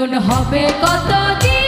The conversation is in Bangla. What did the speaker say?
মিলন হবে কত দিন